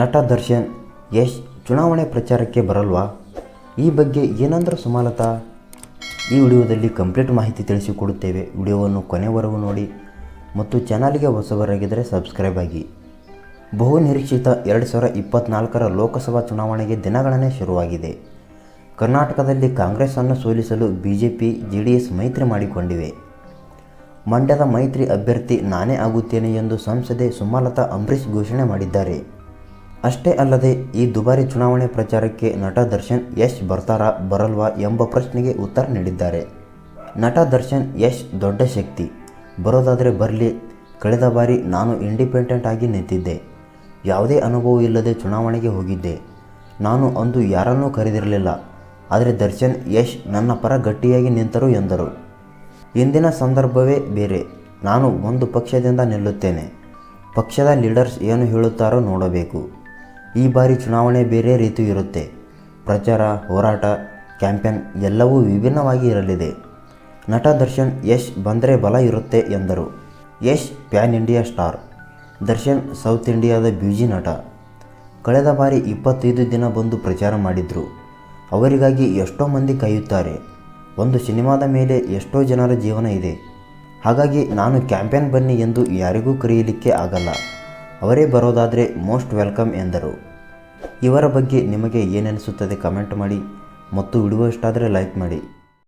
ನಟ ದರ್ಶನ್ ಯಶ್ ಚುನಾವಣೆ ಪ್ರಚಾರಕ್ಕೆ ಬರಲ್ವಾ? ಈ ಬಗ್ಗೆ ಏನಂದ್ರೆ ಸುಮಾಲತಾ ಈ ವಿಡಿಯೋದಲ್ಲಿ ಕಂಪ್ಲೀಟ್ ಮಾಹಿತಿ ತಿಳಿಸಿಕೊಡುತ್ತೇವೆ. ವಿಡಿಯೋವನ್ನು ಕೊನೆವರೆಗೂ ನೋಡಿ ಮತ್ತು ಚಾನಲ್ಗೆ ಹೊಸಬರಾಗಿದ್ದರೆ ಸಬ್ಸ್ಕ್ರೈಬ್ ಆಗಿ. ಬಹು ನಿರೀಕ್ಷಿತ ಎರಡು ಸಾವಿರ ಇಪ್ಪತ್ತ್ನಾಲ್ಕರ ಲೋಕಸಭಾ ಚುನಾವಣೆಗೆ ದಿನಗಣನೆ ಶುರುವಾಗಿದೆ. ಕರ್ನಾಟಕದಲ್ಲಿ ಕಾಂಗ್ರೆಸ್ಸನ್ನು ಸೋಲಿಸಲು ಬಿಜೆಪಿ ಜೆ ಡಿ ಎಸ್ ಮೈತ್ರಿ ಮಾಡಿಕೊಂಡಿವೆ. ಮಂಡ್ಯದ ಮೈತ್ರಿ ಅಭ್ಯರ್ಥಿ ನಾನೇ ಆಗುತ್ತೇನೆ ಎಂದು ಸಂಸದೆ ಸುಮಲತಾ ಅಂಬರೀಶ್ ಘೋಷಣೆ ಮಾಡಿದ್ದಾರೆ. ಅಷ್ಟೇ ಅಲ್ಲದೆ ಈ ದುಬಾರಿ ಚುನಾವಣೆ ಪ್ರಚಾರಕ್ಕೆ ನಟ ದರ್ಶನ್ ಯಶ್ ಬರ್ತಾರಾ ಬರಲ್ವಾ ಎಂಬ ಪ್ರಶ್ನೆಗೆ ಉತ್ತರ ನೀಡಿದ್ದಾರೆ. ನಟ ದರ್ಶನ್ ಯಶ್ ದೊಡ್ಡ ಶಕ್ತಿ. ಬರೋದಾದರೆ ಬರಲಿ. ಕಳೆದ ಬಾರಿ ನಾನು ಇಂಡಿಪೆಂಡೆಂಟ್ ಆಗಿ ನಿಂತಿದ್ದೆ. ಯಾವುದೇ ಅನುಭವ ಇಲ್ಲದೆ ಚುನಾವಣೆಗೆ ಹೋಗಿದ್ದೆ. ನಾನು ಅಂದು ಯಾರನ್ನೂ ಕರೆದಿರಲಿಲ್ಲ. ಆದರೆ ದರ್ಶನ್ ಯಶ್ ನನ್ನ ಪರ ಗಟ್ಟಿಯಾಗಿ ನಿಂತರು ಎಂದರು. ಇಂದಿನ ಸಂದರ್ಭವೇ ಬೇರೆ. ನಾನು ಒಂದು ಪಕ್ಷದಿಂದ ನಿಲ್ಲುತ್ತೇನೆ. ಪಕ್ಷದ ಲೀಡರ್ಸ್ ಏನು ಹೇಳುತ್ತಾರೋ ನೋಡಬೇಕು. ಈ ಬಾರಿ ಚುನಾವಣೆ ಬೇರೆ ರೀತಿ ಇರುತ್ತೆ. ಪ್ರಚಾರ, ಹೋರಾಟ, ಕ್ಯಾಂಪೇನ್ ಎಲ್ಲವೂ ವಿಭಿನ್ನವಾಗಿ ಇರಲಿದೆ. ನಟ ದರ್ಶನ್, ಯಶ್ ಬಂದರೆ ಬಲ ಇರುತ್ತೆ ಎಂದರು. Yash pan India star. Darshan South ಇಂಡಿಯಾದ ಬ್ಯೂಜಿ ನಟ. ಕಳೆದ ಬಾರಿ ಇಪ್ಪತ್ತೈದು ದಿನ ಬಂದು ಪ್ರಚಾರ ಮಾಡಿದರು. ಅವರಿಗಾಗಿ ಎಷ್ಟೋ ಮಂದಿ ಕಾಯುತ್ತಾರೆ. ಒಂದು ಸಿನಿಮಾದ ಮೇಲೆ ಎಷ್ಟೋ ಜನರ ಜೀವನ ಇದೆ. ಹಾಗಾಗಿ ನಾನು ಕ್ಯಾಂಪೇನ್ ಬನ್ನಿ ಎಂದು ಯಾರಿಗೂ ಕರೆಯಲಿಕ್ಕೆ ಆಗಲ್ಲ. ಅವರೇ ಬರೋದಾದರೆ ಮೋಸ್ಟ್ ವೆಲ್ಕಮ್ ಎಂದರು. ಇವರ ಬಗ್ಗೆ ನಿಮಗೆ ಏನನಿಸುತ್ತದೆ ಕಮೆಂಟ್ ಮಾಡಿ ಮತ್ತು ವಿಡಿಯೋ ಇಷ್ಟ ಲೈಕ್ ಮಾಡಿ.